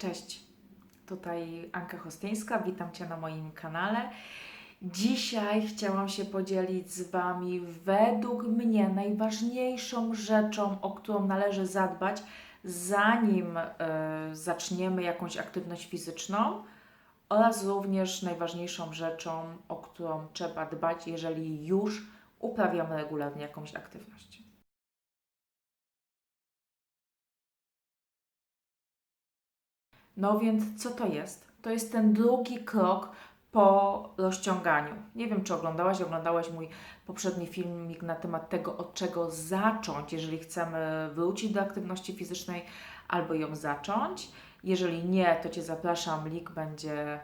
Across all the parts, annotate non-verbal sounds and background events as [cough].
Cześć, tutaj Anka Hostyńska, witam Cię na moim kanale. Dzisiaj chciałam się podzielić z Wami według mnie najważniejszą rzeczą, o którą należy zadbać, zanim e, zaczniemy jakąś aktywność fizyczną oraz również najważniejszą rzeczą, o którą trzeba dbać, jeżeli już uprawiamy regularnie jakąś aktywność. No więc co to jest? To jest ten drugi krok po rozciąganiu. Nie wiem, czy oglądałaś, oglądałaś mój poprzedni filmik na temat tego, od czego zacząć, jeżeli chcemy wrócić do aktywności fizycznej albo ją zacząć. Jeżeli nie, to Cię zapraszam, link będzie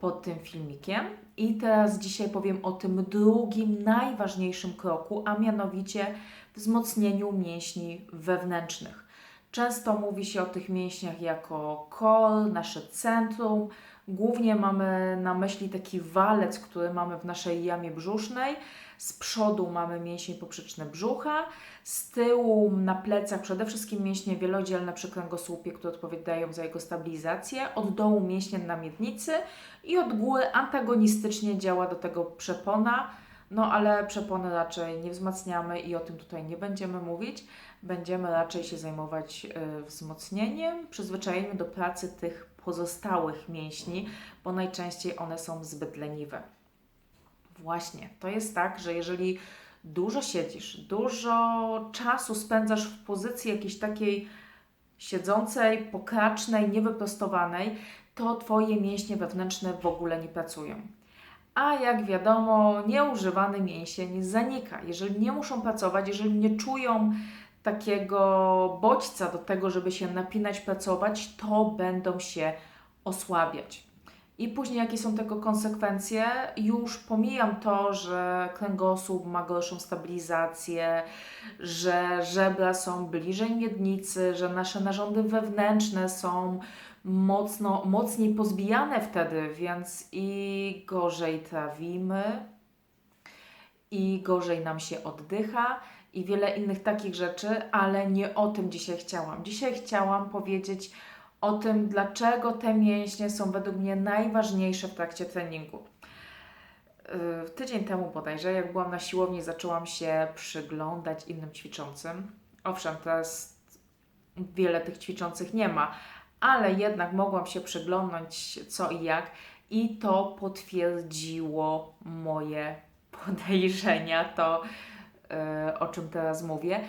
pod tym filmikiem. I teraz dzisiaj powiem o tym drugim, najważniejszym kroku, a mianowicie wzmocnieniu mięśni wewnętrznych. Często mówi się o tych mięśniach jako core, nasze centrum. Głównie mamy na myśli taki walec, który mamy w naszej jamie brzusznej. Z przodu mamy mięsień poprzeczny brzucha, z tyłu na plecach przede wszystkim mięśnie wielodzielne przy kręgosłupie, które odpowiadają za jego stabilizację, od dołu mięśnie na miednicy i od góry antagonistycznie działa do tego przepona, no ale przepony raczej nie wzmacniamy i o tym tutaj nie będziemy mówić. Będziemy raczej się zajmować y, wzmocnieniem, przyzwyczajeniem do pracy tych pozostałych mięśni, bo najczęściej one są zbyt leniwe. Właśnie, to jest tak, że jeżeli dużo siedzisz, dużo czasu spędzasz w pozycji jakiejś takiej siedzącej, pokracznej, niewyprostowanej, to Twoje mięśnie wewnętrzne w ogóle nie pracują. A jak wiadomo, nieużywany mięsień zanika. Jeżeli nie muszą pracować, jeżeli nie czują takiego bodźca do tego, żeby się napinać, pracować, to będą się osłabiać. I później jakie są tego konsekwencje? Już pomijam to, że kręgosłup ma gorszą stabilizację, że żebra są bliżej miednicy, że nasze narządy wewnętrzne są mocno, mocniej pozbijane wtedy, więc i gorzej trawimy, i gorzej nam się oddycha, i wiele innych takich rzeczy, ale nie o tym dzisiaj chciałam. Dzisiaj chciałam powiedzieć o tym, dlaczego te mięśnie są według mnie najważniejsze w trakcie treningu. Yy, Tydzień temu bodajże, jak byłam na siłowni, zaczęłam się przyglądać innym ćwiczącym. Owszem, teraz wiele tych ćwiczących nie ma, ale jednak mogłam się przyglądnąć co i jak, i to potwierdziło moje [laughs] podejrzenia, to yy, o czym teraz mówię.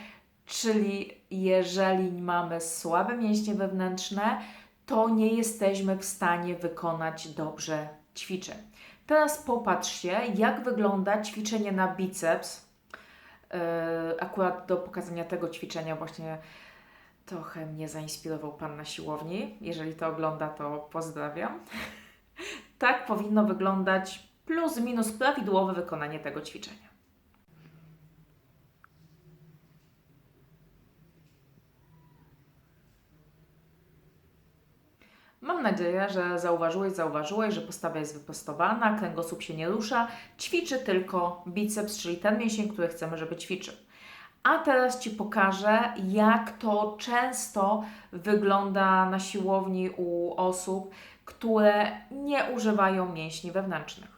Czyli jeżeli mamy słabe mięśnie wewnętrzne, to nie jesteśmy w stanie wykonać dobrze ćwiczeń. Teraz popatrzcie, jak wygląda ćwiczenie na biceps. Yy, akurat do pokazania tego ćwiczenia właśnie trochę mnie zainspirował Pan na siłowni. Jeżeli to ogląda, to pozdrawiam. [laughs] tak powinno wyglądać plus minus prawidłowe wykonanie tego ćwiczenia. Mam nadzieję, że zauważyłeś, zauważyłeś, że postawa jest wyprostowana, kręgosłup się nie rusza, ćwiczy tylko biceps, czyli ten mięsień, który chcemy, żeby ćwiczył. A teraz Ci pokażę, jak to często wygląda na siłowni u osób, które nie używają mięśni wewnętrznych.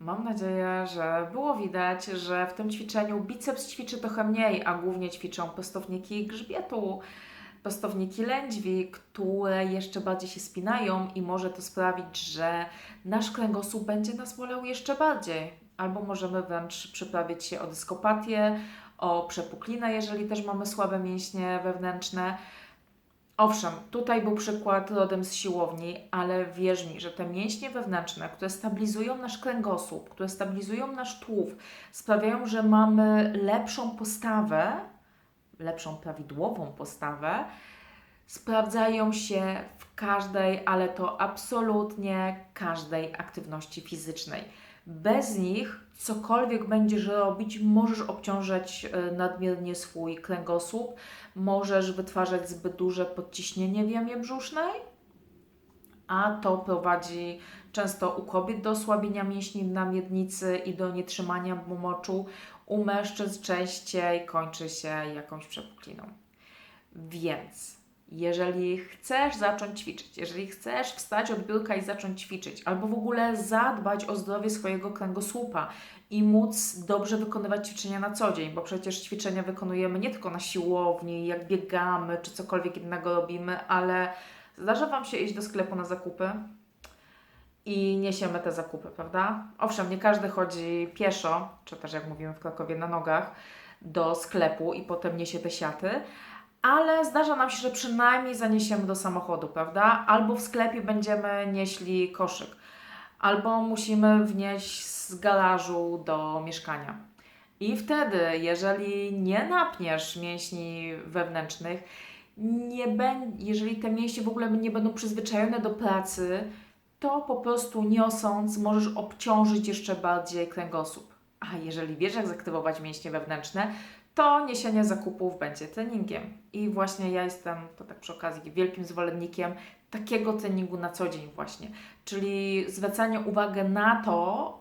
Mam nadzieję, że było widać, że w tym ćwiczeniu biceps ćwiczy trochę mniej, a głównie ćwiczą prostowniki grzbietu, prostowniki lędźwi, które jeszcze bardziej się spinają i może to sprawić, że nasz kręgosłup będzie nas bolał jeszcze bardziej. Albo możemy wręcz przyprawić się o dyskopatię, o przepuklinę, jeżeli też mamy słabe mięśnie wewnętrzne. Owszem, tutaj był przykład rodem z siłowni, ale wierz mi, że te mięśnie wewnętrzne, które stabilizują nasz kręgosłup, które stabilizują nasz tułów, sprawiają, że mamy lepszą postawę, lepszą prawidłową postawę, sprawdzają się w każdej, ale to absolutnie każdej aktywności fizycznej. Bez nich cokolwiek będziesz robić, możesz obciążać e, nadmiernie swój kręgosłup, możesz wytwarzać zbyt duże podciśnienie w jamie brzusznej, a to prowadzi często u kobiet do osłabienia mięśni na miednicy i do nietrzymania moczu. U mężczyzn częściej kończy się jakąś przepukliną. Więc jeżeli chcesz zacząć ćwiczyć, jeżeli chcesz wstać od biurka i zacząć ćwiczyć, albo w ogóle zadbać o zdrowie swojego kręgosłupa i móc dobrze wykonywać ćwiczenia na co dzień, bo przecież ćwiczenia wykonujemy nie tylko na siłowni, jak biegamy czy cokolwiek innego robimy, ale zdarza Wam się iść do sklepu na zakupy i niesiemy te zakupy, prawda? Owszem, nie każdy chodzi pieszo, czy też jak mówimy w Krakowie na nogach, do sklepu i potem niesie te siaty, ale zdarza nam się, że przynajmniej zaniesiemy do samochodu, prawda? Albo w sklepie będziemy nieśli koszyk, albo musimy wnieść z garażu do mieszkania. I wtedy, jeżeli nie napniesz mięśni wewnętrznych, nie jeżeli te mięśnie w ogóle nie będą przyzwyczajone do pracy, to po prostu niosąc możesz obciążyć jeszcze bardziej kręgosłup. A jeżeli wiesz, jak zaktywować mięśnie wewnętrzne, to niesienie zakupów będzie treningiem. I właśnie ja jestem, to tak przy okazji, wielkim zwolennikiem takiego treningu na co dzień właśnie. Czyli zwracanie uwagi na to,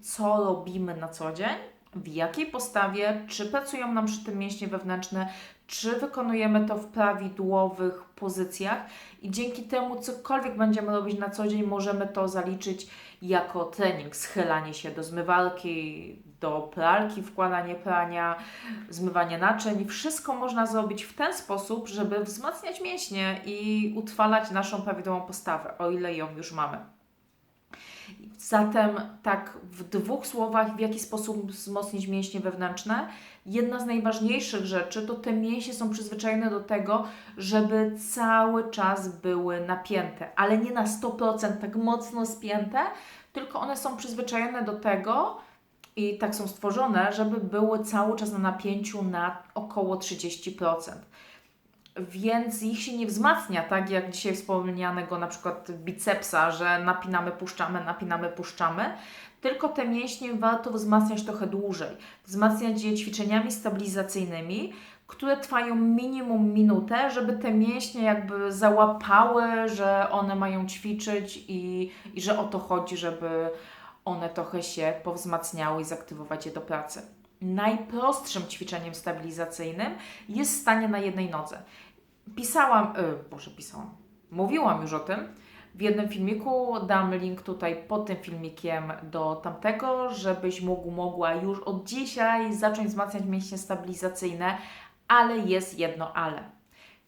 co robimy na co dzień, w jakiej postawie, czy pracują nam przy tym mięśnie wewnętrzne, czy wykonujemy to w prawidłowych pozycjach i dzięki temu cokolwiek będziemy robić na co dzień, możemy to zaliczyć jako trening. Schylanie się do zmywalki, do pralki, wkładanie prania, zmywanie naczyń. Wszystko można zrobić w ten sposób, żeby wzmacniać mięśnie i utrwalać naszą prawidłową postawę, o ile ją już mamy. Zatem, tak w dwóch słowach, w jaki sposób wzmocnić mięśnie wewnętrzne? Jedna z najważniejszych rzeczy to te mięśnie są przyzwyczajone do tego, żeby cały czas były napięte, ale nie na 100% tak mocno spięte, tylko one są przyzwyczajone do tego i tak są stworzone, żeby były cały czas na napięciu na około 30% więc ich się nie wzmacnia, tak jak dzisiaj wspomnianego na przykład bicepsa, że napinamy, puszczamy, napinamy, puszczamy, tylko te mięśnie warto wzmacniać trochę dłużej. Wzmacniać je ćwiczeniami stabilizacyjnymi, które trwają minimum minutę, żeby te mięśnie jakby załapały, że one mają ćwiczyć i, i że o to chodzi, żeby one trochę się powzmacniały i zaktywować je do pracy. Najprostszym ćwiczeniem stabilizacyjnym jest stanie na jednej nodze. Pisałam, yy, Boże, pisałam, mówiłam już o tym w jednym filmiku. Dam link tutaj pod tym filmikiem do tamtego, żebyś mógł, mogła już od dzisiaj zacząć wzmacniać mięśnie stabilizacyjne, ale jest jedno ale.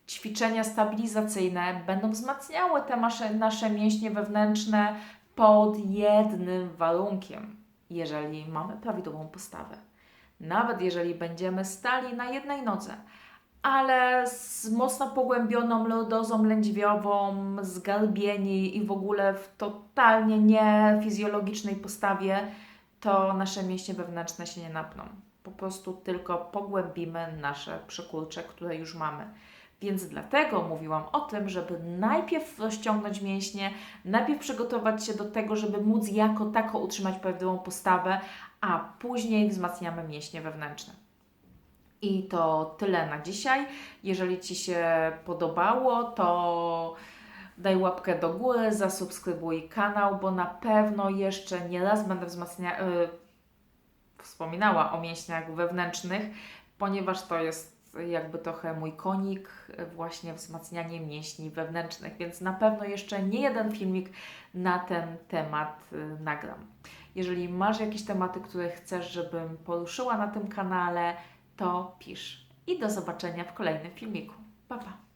Ćwiczenia stabilizacyjne będą wzmacniały te nasze mięśnie wewnętrzne pod jednym warunkiem, jeżeli mamy prawidłową postawę. Nawet jeżeli będziemy stali na jednej nodze, ale z mocno pogłębioną lordozą lędźwiową, zgarbieni i w ogóle w totalnie niefizjologicznej postawie, to nasze mięśnie wewnętrzne się nie napną. Po prostu tylko pogłębimy nasze przykurcze, które już mamy. Więc dlatego mówiłam o tym, żeby najpierw rozciągnąć mięśnie, najpierw przygotować się do tego, żeby móc jako tako utrzymać prawidłową postawę, a później wzmacniamy mięśnie wewnętrzne. I to tyle na dzisiaj. Jeżeli Ci się podobało, to daj łapkę do góry, zasubskrybuj kanał, bo na pewno jeszcze nie raz będę yy, wspominała o mięśniach wewnętrznych, ponieważ to jest jakby trochę mój konik, właśnie wzmacnianie mięśni wewnętrznych, więc na pewno jeszcze nie jeden filmik na ten temat y, nagram. Jeżeli masz jakieś tematy, które chcesz, żebym poruszyła na tym kanale, to pisz. I do zobaczenia w kolejnym filmiku. Pa, pa!